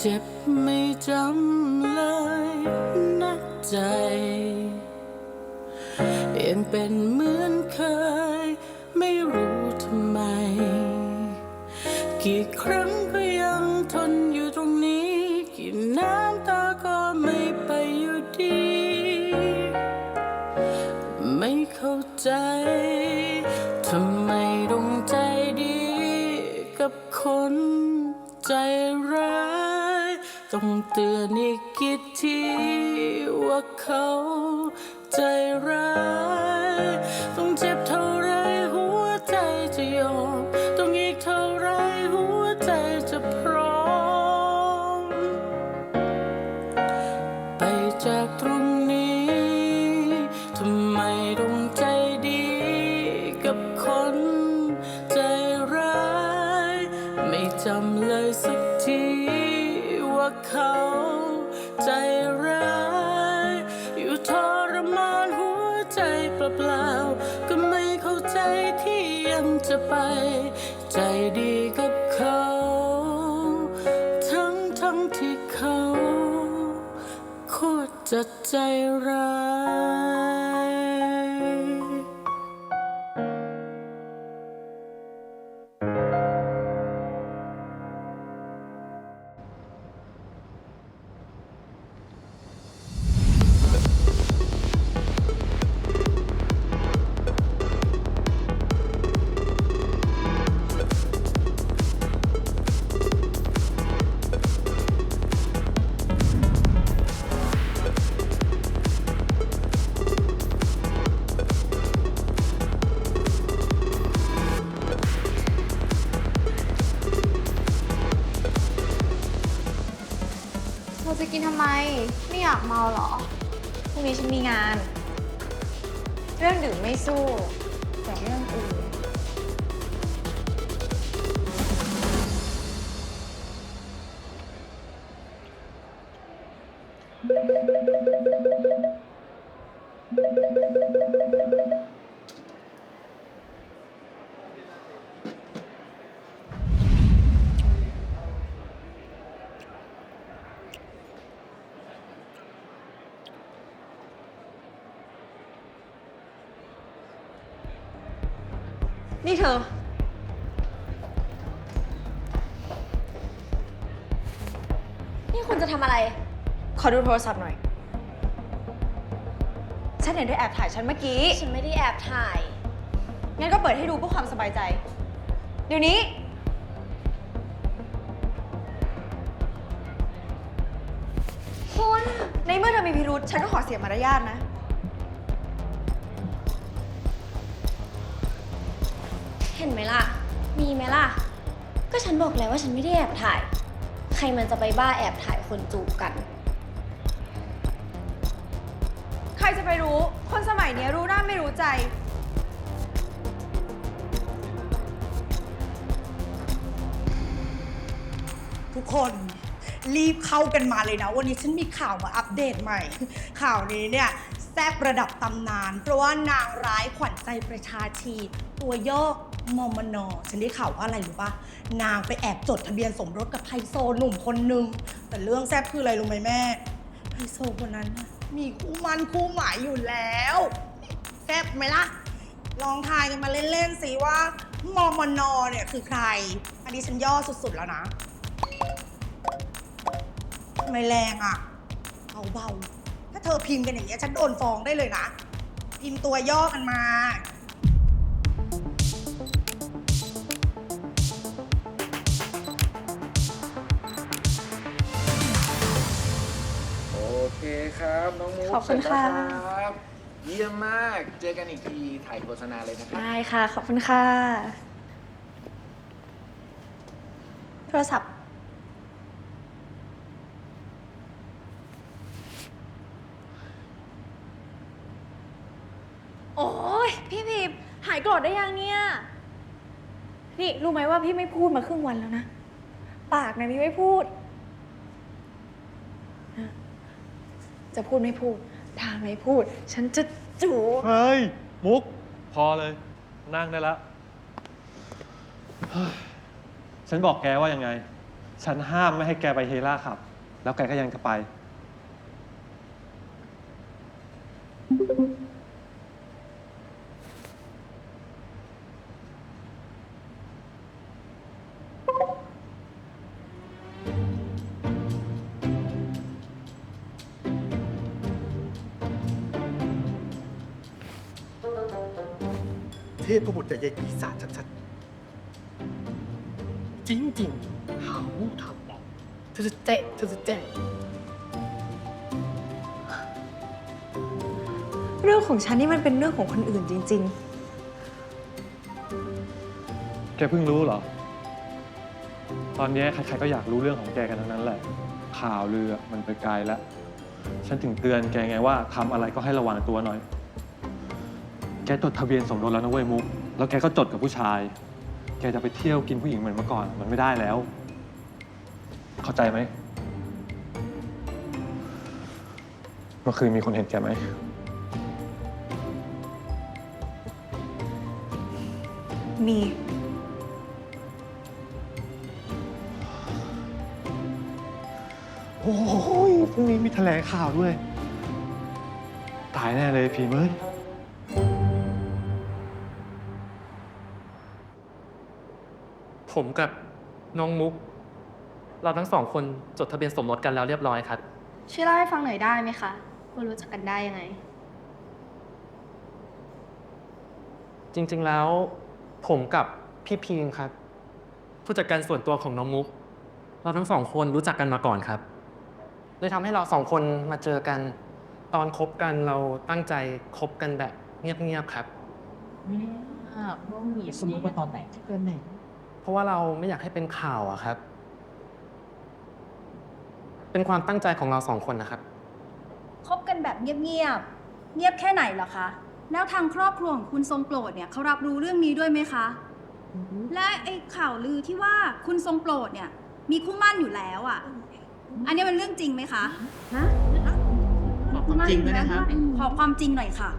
เจ็บไม่จำเลยนะใจ ยังเป็นเหมือนเคย ไม่รู้ทำไม กี่ครั้งก็ยังทนอยู่ตรงนี้ กี่น้ำตาก็ไม่ไปอยู่ดี ไม่เข้าใจ ทำไมต้องใจดีกับคนใจร้าย ต้องเตือนอีกกี่ทีว่าเขาใจร้าย ใจร้าย มีงาน เรื่องดื่มไม่สู้ แต่เรื่องอื่น นี่เธอ นี่คุณจะทำอะไร ขอดูโทรศัพท์หน่อย ฉันเห็นเธอแอบถ่ายฉันเมื่อกี้ ฉันไม่ได้แอบถ่าย งั้นก็เปิดให้ดูเพื่อความสบายใจ เดี๋ยวนี้ คุณ ในเมื่อเธอมีพิรุษฉันก็ขอเสียมารยาทนะ ห็นไหมล่ะ มีไหมล่ะ ก็ฉันบอกแล้วว่าฉันไม่ได้แอบถ่าย ใครมันจะไปบ้าแอบถ่ายคนจูบกัน ใครจะไปรู้ คนสมัยนี้รู้หน้าไม่รู้ใจ ทุกคนรีบเข้ากันมาเลยนะ วันนี้ฉันมีข่าวมาอัปเดตใหม่ ข่าวนี้เนี่ยแซ่บระดับตำนาน เพราะว่านางร้ายขวัญใจประชาชีตัวย่อ มอมนอฉันได้ข่าวว่าอะไรรู้ปะนางไปแอบจดทะเบียนสมรสกับไฮโซหนุ่มคนหนึ่งแต่เรื่องแซ่บคืออะไรรู้ไหมแม่ ไฮโซคนนั้นน่ะมีคู่มันคู่หมายอยู่แล้ว แซ่บไหมล่ะ ลองทายกันมาเล่น ๆ สิว่ามอมนอเนี่ยคือใคร อันนี้ฉันย่อสุด ๆ แล้วนะไม่แรงอะเบาๆถ้าเธอพิมพ์กันอย่างเงี้ยฉันโดนฟ้องได้เลยนะ พิมพ์ตัวย่อกันมา คครับ น้องมุกขอบคุณค่ะ เสร็จแล้วครับเยี่ยมมาก เจอกันอีกทีถ่ายโฆษณาเลยนะครับ ได้ค่ะ ขอบคุณค่ะ โทรศัพท์ โอ้ยพี่พิมพ์หายโกรธได้ยังเนี่ย นี่ รู้ไหมว่าพี่ไม่พูดมาครึ่งวันแล้วนะ ปากเนี่ยพี่ไม่พูด จะพูดไม่พูด ถ้าไม่พูด ฉันจะจู เฮ้ย มุก พอเลย นั่งได้แล้วเฮ้ยฉันบอกแกว่ายังไง ฉันห้ามไม่ให้แกไปเฮล่าขับ แล้วแกก็ยังจะไป เรื่องของฉันนี่มันเป็นเรื่องของคนอื่นจริง แกเพิ่งรู้เหรอ ตอนนี้ใครๆก็อยากรู้เรื่องของแกกันทั้งนั้นแหละ ข่าวลืออะมันไปไกลแล้ว ฉันถึงเตือนแกไงว่าทำอะไรก็ให้ระวังตัวหน่อย แกจดทะเบียนสมรสแล้วนะเว้ยมุก แล้วแกก็จดกับผู้ชาย แกจะไปเที่ยวกินผู้หญิงเหมือนเมื่อก่อน มันไม่ได้แล้ว เข้าใจไหม เมื่อคืนมีคนเห็นแกไหม มี โอ้ยพรุ่งนี้มีแถลงข่าวด้วย ตายแน่เลยพีมเอ้ยผมกับน้องมุก เราทั้งสองคนจดทะเบียนสมรสกันแล้วเรียบร้อยครับ ช่วยเล่าให้ฟังหน่อยได้ไหมคะว่ารู้จักกันได้ยังไง จริงๆแล้ว ผมกับพี่พีงครับ ผู้จัดการส่วนตัวของน้องมุก เราทั้งสองคนรู้จักกันมาก่อนครับเลยทำให้เราสองคนมาเจอกัน ตอนคบกันเราตั้งใจคบกันแบบเงียบๆครับ สมมติว่าตอนไหนเดือนไหนเพราะว่าเราไม่อยากให้เป็นข่าวอะครับ เป็นความตั้งใจของเราสองคนนะครับ คบกันแบบเงียบๆ เงียบแค่ไหนเหรอคะ แล้วทางครอบครัวของคุณทรงโปรดเนี่ยเขารับรู้เรื่องนี้ด้วยไหมคะ และไอ้ข่าวลือที่ว่าคุณทรงโปรดเนี่ย มีคู่หมั่นอยู่แล้วอะ อันนี้มันเรื่องจริงไหมคะ ฮะ บอกความจริงด้วยนะครับ ขอความจริงหน่อยค่ะ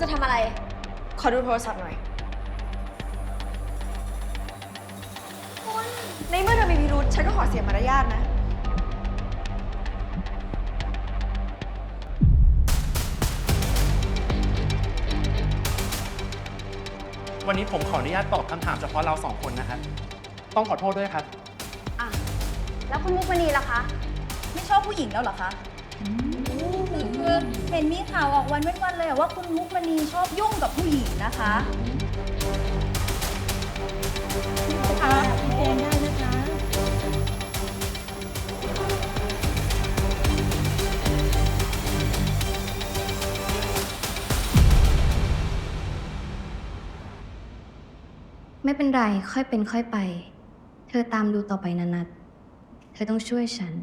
จะทำอะไร ขอดูโทรศัพท์หน่อย ในเมื่อเธอมีพิรุษฉันก็ขอเสียมารยาทนะ วันนี้ผมขออนุญาตตอบคำถามเฉพาะเราสองคนนะครับ ต้องขอโทษด้วยครับ อะ แล้วคุณมุกมณีล่ะคะ ไม่ชอบผู้หญิงแล้วเหรอคะคือเห็นมีข่าวออกวันเว้นวันเลย อะว่าคุณมุกมณีชอบยุ่งกับผู้หญิงนะคะ ไม่เป็นไร ค่อยเป็นค่อยไป เธอตามดูต่อไปนะนัด เธอต้องช่วยฉัน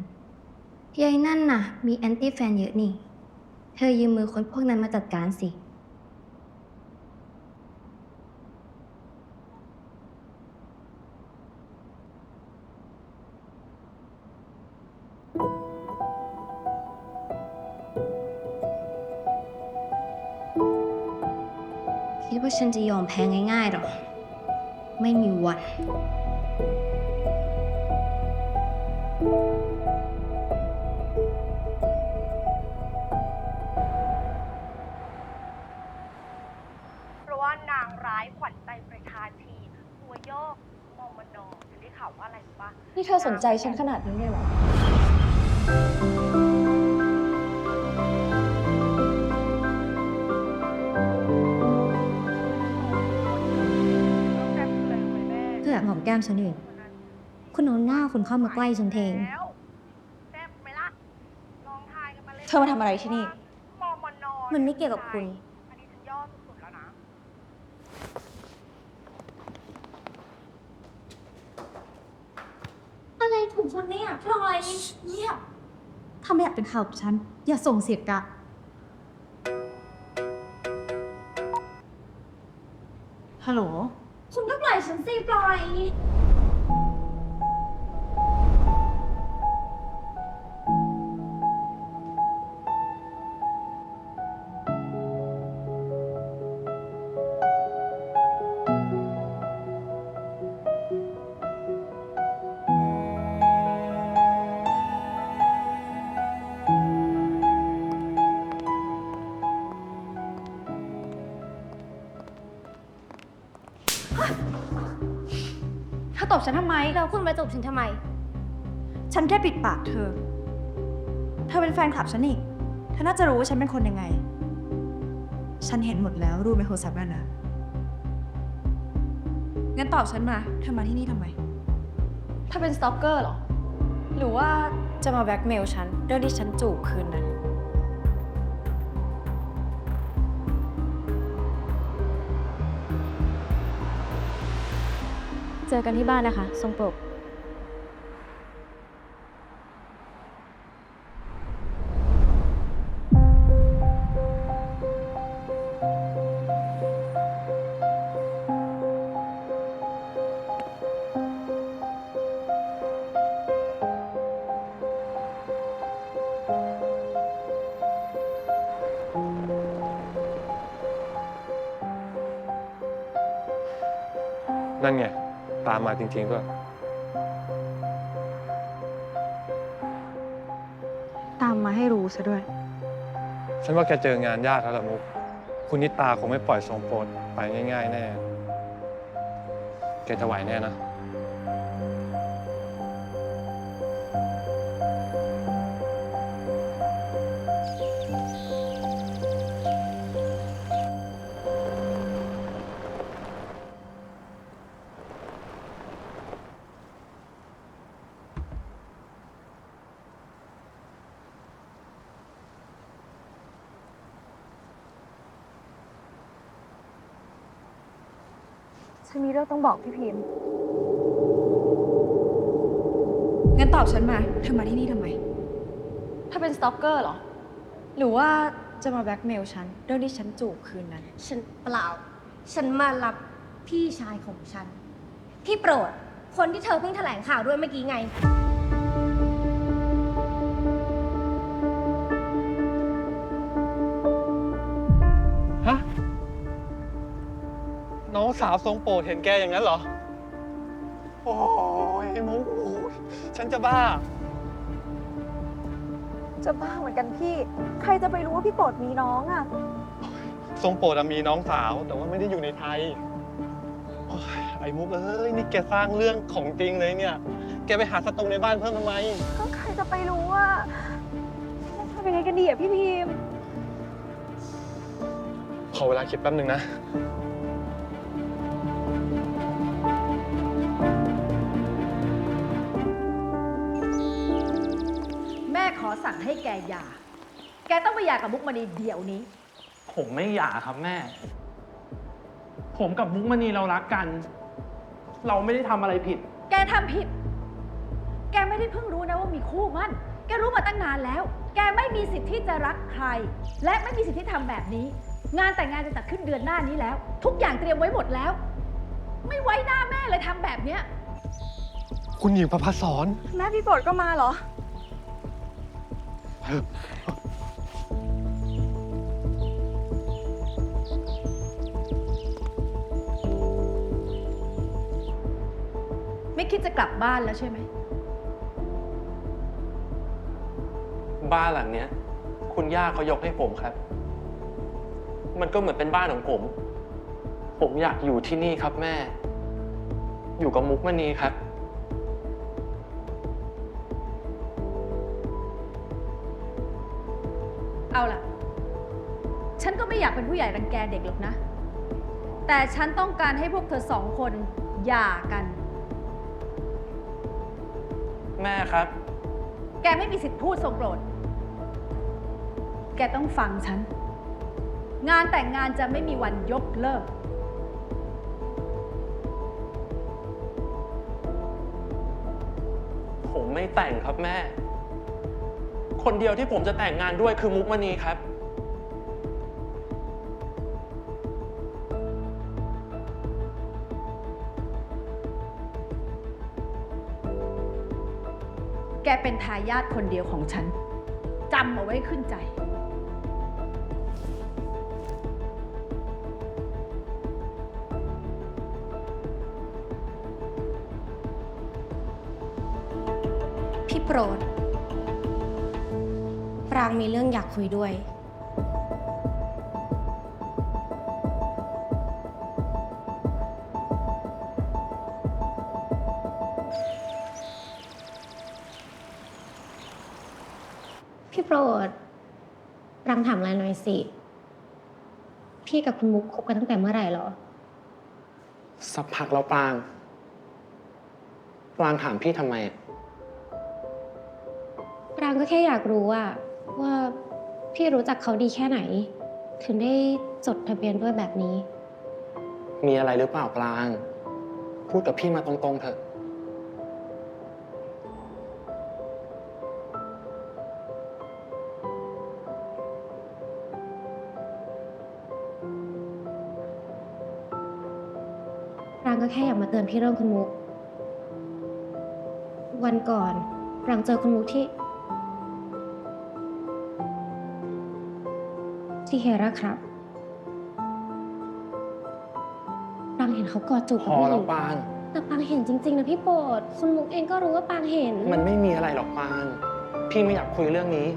ยายนั่นน่ะ มีแอนตี้แฟนเยอะนี่ เธอยืมมือคนพวกนั้นมาจัดการสิ คิดว่าฉันจะยอมแพ้ง่ายๆหรอ ไม่มีวัน ใจฉันขนาดนี้เลยเหรอ เพื่อหอมแก้มฉันเองคุณเอาหน้าคุณเข้ามาใกล้ฉันเทงแล้วแซ่บไหมล่ะลองทายกันมาเลยเธอมาทำอะไรที่นี่มอมนอมันไม่เกี่ยวกับคุณ อันนี้ฉันย่อสุดๆแล้วนะ อะไรถูกฉันเนี่ยพลอยเงียบถ้าไม่อยากเป็นข่าวกับฉัน อย่าส่งเสียงกะ ฮัลโหล คุณก็ปล่อยฉันสิปล่อย ตบฉันทำไม แล้วคุณมาตบฉันทำไม ฉันแค่ปิดปากเธอ เธอเป็นแฟนคลับฉันนี่เธอน่าจะรู้ว่าฉันเป็นคนยังไง ฉันเห็นหมดแล้วรูปในโทรศัพท์นั่นนะงั้นตอบฉันมา เธอมาที่นี่ทำไม ถ้าเป็นสตอกเกอร์หรอ หรือว่าจะมาแบล็กเมลฉันเรื่องที่ฉันจูบคืนนั้น เจอกันที่บ้านนะคะ ทรงปก นั่นไง ตามมาจริง ๆ ด้วย ตามมาให้รู้ซะด้วย ฉันว่าแกเจองานยากแล้วล่ะมุก คุณนิตาคงไม่ปล่อยทรงโปรดไปง่าย ๆ แน่ แกจะไหวแน่นะ ฉันมีเรื่องต้องบอกพี่พิมพ์ งั้นตอบฉันมาเธอมาที่นี่ทำไม ถ้าเป็นสตอกเกอร์หรอ หรือว่าจะมาแบล็กเมลฉันเรื่องที่ฉันจูบคืนนั้น ฉันเปล่า ฉันมารับพี่ชายของฉัน พี่โปรด คนที่เธอเพิ่งแถลงข่าวด้วยเมื่อกี้ไง สาวทรงโปรดเห็นแกอย่างนั้นเหรอ โอ้ยมุกโอ้ยฉันจะบ้า จะบ้าเหมือนกันพี่ ใครจะไปรู้ว่าพี่โปรดมีน้องอะทรงโปรดอะมีน้องสาว แต่ว่าไม่ได้อยู่ในไทยโอ้ยไอ้มุกเอ้ยนี่แกสร้างเรื่องของจริงเลยเนี่ย แกไปหาสตรงในบ้านเพิ่มทำไม ก็ใครจะไปรู้ว่าทำยังไงกันดีอะพี่พิมพ์ขอเวลาคิดแป๊บหนึ่งนะ สั่งให้แกหย่า แกต้องไปหย่ากับมุกมณีเดี๋ยวนี้ ผมไม่หย่าครับแม่ ผมกับมุกมณีเรารักกัน เราไม่ได้ทำอะไรผิด แกทำผิด แกไม่ได้เพิ่งรู้นะว่ามีคู่มั่น แกรู้มาตั้งนานแล้ว แกไม่มีสิทธิ์ที่จะรักใคร และไม่มีสิทธิ์ที่ทำแบบนี้ งานแต่งงานจะจัดขึ้นเดือนหน้านี้แล้ว ทุกอย่างเตรียมไว้หมดแล้ว ไม่ไว้หน้าแม่เลยทำแบบเนี้ย คุณหญิงประภาสอนแม่พี่โปรดก็มาเหรอ ไม่คิดจะกลับบ้านแล้วใช่ไหม บ้านหลังเนี้ย คุณย่าเขายกให้ผมครับ มันก็เหมือนเป็นบ้านของผม ผมอยากอยู่ที่นี่ครับแม่ อยู่กับมุกมณีครับ เป็นผู้ใหญ่รังแกเด็กหรอกนะ แต่ฉันต้องการให้พวกเธอสองคนหย่ากัน แม่ครับ แกไม่มีสิทธิ์พูดทรงโปรด แกต้องฟังฉัน งานแต่งงานจะไม่มีวันยกเลิก ผมไม่แต่งครับแม่ คนเดียวที่ผมจะแต่งงานด้วยคือมุกมณีครับ กเป็นทายาทคนเดียวของฉันจำเอาไว้ขึ้นใจ พี่โปรด ปรางมีเรื่องอยากคุยด้วย โปรด รังถามอะไรหน่อยสิ พี่กับคุณมุกคบกันตั้งแต่เมื่อไหร่เหรอ สักพักแล้วปรางปรางถามพี่ทำไม ปรางก็แค่อยากรู้ว่าว่าพี่รู้จักเขาดีแค่ไหน ถึงได้จดทะเบียนด้วยแบบนี้ มีอะไรหรือเปล่าปราง พูดกับพี่มาตรงๆเถอะ แค่อยากมาเตือนพี่เรื่องคุณมุก วันก่อนปรางเจอคุณมุกที่ ที่เฮราครับปรางเห็นเขากอดจูบพกับอผู้หแล้ญิวงปราง แต่ปรางเห็นจริงๆนะพี่โปรดคุณมุกเองก็รู้ว่าปรางเห็น มันไม่มีอะไรหรอกปราง พี่ไม่อยากคุยเรื่องนี้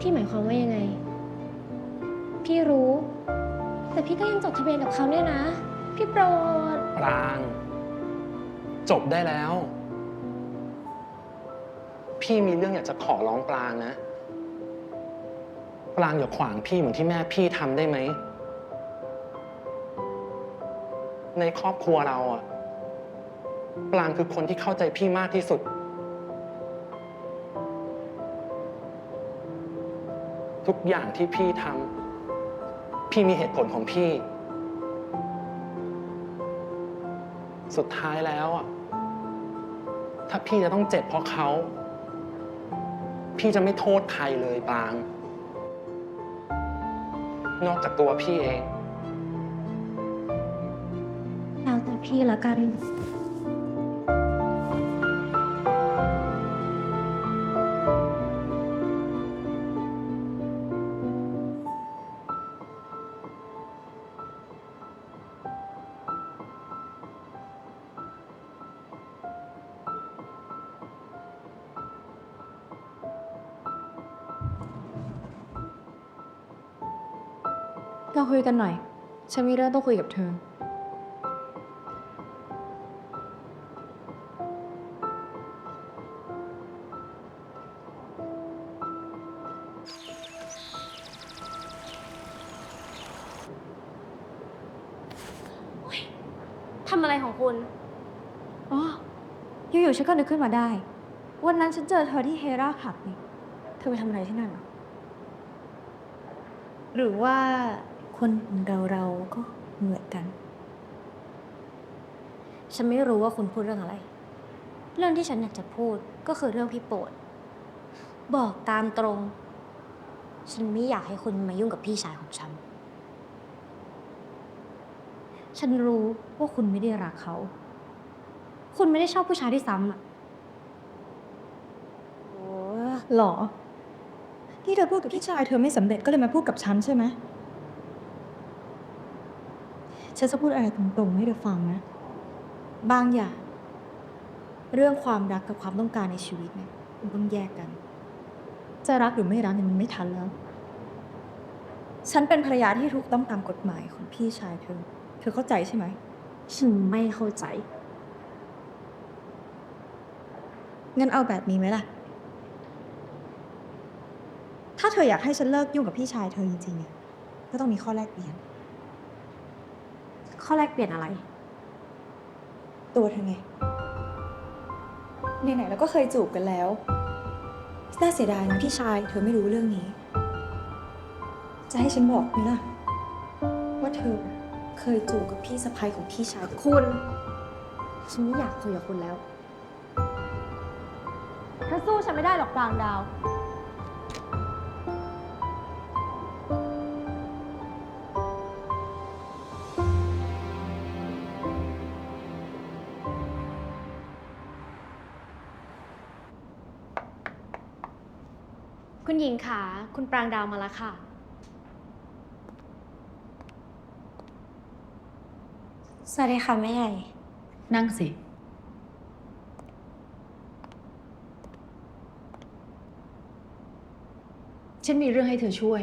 พี่หมายความว่ายังไง พี่รู้ แต่พี่ก็ยังจดทะเบียนกับเขาเนี่ยนะ พี่โปรด ปราง จบได้แล้ว พี่มีเรื่องอยากจะขอร้องปรางนะ ปรางอย่าขวางพี่เหมือนที่แม่พี่ทำได้ไหม ในครอบครัวเราอะปรางคือคนที่เข้าใจพี่มากที่สุด ทุกอย่างที่พี่ทำพี่มีเหตุผลของพี่ สุดท้ายแล้วอะถ้าพี่จะต้องเจ็บเพราะเขา พี่จะไม่โทษใครเลยปาง นอกจากตัวพี่เอง แล้วแต่พี่ละกัน เราคุยกันหน่อย ฉันมีเรื่องต้องคุยกับเธอ ทำอะไรของคุณ อ๋อ อยู่ๆฉันก็นึกขึ้นมาได้ วันนั้นฉันเจอเธอที่เฮราคลับนี่ เธอไปทำอะไรที่นั่นเหรอ หรือว่า คนเราเราก็เหมือนกัน ฉันไม่รู้ว่าคุณพูดเรื่องอะไร เรื่องที่ฉันอยากจะพูดก็คือเรื่องพี่โปรดบอกตามตรง ฉันไม่อยากให้คุณมายุ่งกับพี่ชายของฉัน ฉันรู้ว่าคุณไม่ได้รักเขา คุณไม่ได้ชอบผู้ชายที่ซ้ำอะโอ้หรอ ที่เธอพูดกับพี่ชายเธอไม่สำเร็จก็เลยมาพูดกับฉันใช่ไหม ฉันจะพูดอะไรตรงๆให้เธอฟังนะ บางอย่าง เรื่องความรักกับความต้องการในชีวิตเนี่ยมันต้องแยกกัน จะรักหรือไม่รักเนี่ยมันไม่ทันแล้ว ฉันเป็นภรรยาที่ถูกต้องตามกฎหมายของพี่ชายเธอ เธอเข้าใจใช่ไหม ฉันไม่เข้าใจ งั้นเอาแบบนี้ไหมล่ะ ถ้าเธออยากให้ฉันเลิกยุ่งกับพี่ชายเธอจริงๆอะก็ต้องมีข้อแลกเปลี่ยนข้ อแรกเปลี่ยนอะไร ตัวเธอไงไหนๆเราก็เคยจูบกันแล้ว น่าเสียดายนะพี่ชาย เธอไม่รู้เรื่องนี้ จะให้ฉันบอกไหมล่ะ ว่าเธอเคยจูบกับพี่สะใภ้ของพี่ชายเธอคุณ ฉันไม่อยากคุยกับคุณแล้ว เธอสู้ฉันไม่ได้หรอกปรางดาว คุณหญิงขาคุณปรางดาวมาแล้วค่ะ สวัสดีค่ะแม่ใหญ่ นั่งสิ ฉันมีเรื่องให้เธอช่วย